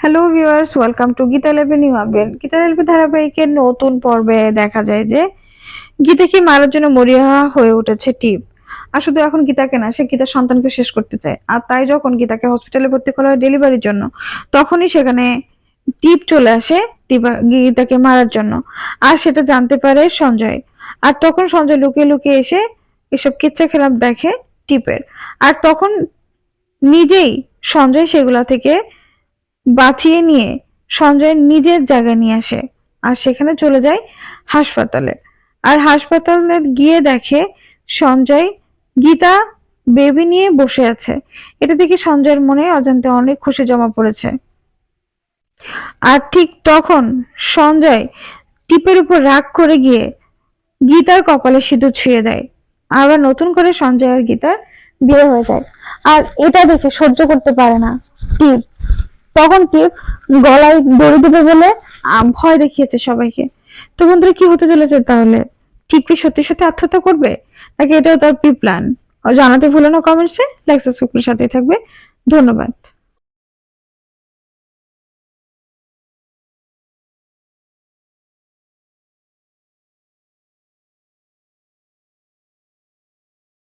Hello viewers welcome to Geeta লেভেন new update Geeta লেভে ধারাবাহিকের নতুন পর্বে দেখা যায় যে গীতাকে মারার জন্য মরিয়া হয়ে উঠেছে টিপ? আর শুধু এখন গীতাকে না, সে গীতার সন্তানকে শেষ করতে চায়। আর তাই যখন গীতাকে হসপিটালে ভর্তি করা হয় ডেলিভারির জন্য, তখনই সেখানে টিপ চলে আসে গীতাকে মারার জন্য। আর সেটা জানতে পারে সঞ্জয়। আর তখন সঞ্জয় লুকিয়ে লুকিয়ে এসে এসব কিচ্ছা খেলাপ দেখে টিপের। আর তখন নিজেই সঞ্জয় সেগুলা থেকে বাঁচিয়ে নিয়ে সঞ্জয় নিজের জায়গায় নিয়ে আসে আর সেখানে চলে যায় হাসপাতালে। আর হাসপাতালে গিয়ে দেখে সঞ্জয় গীতা বেবি নিয়ে বসে আছে। এটা দেখে সঞ্জয়ের মনে অজান্তে অনেক খুশি জমা পড়েছে। আর ঠিক তখন সঞ্জয় টিপের উপর রাগ করে গিয়ে গীতার কপালে সিঁদুর ছুঁয়ে দেয়। আবার নতুন করে সঞ্জয় আর গীতার বিয়ে হয়ে যায়। আর এটা দেখে সহ্য করতে পারে না টিপ। তখন কি গলায় দড়ি দেবে বলে? ভয় দেখিয়েছে সবাইকে। তো বন্ধুরা, কি হতে চলেছে তাহলে? ঠিক কি সত্যি সত্যি আত্মহত্যা করবে? নাকি এটাও তার প্রি প্ল্যান জানাতে ভুলো না কমেন্টসে লাইক সাবস্ক্রাইব করে সাথেই থাকবে। ধন্যবাদ।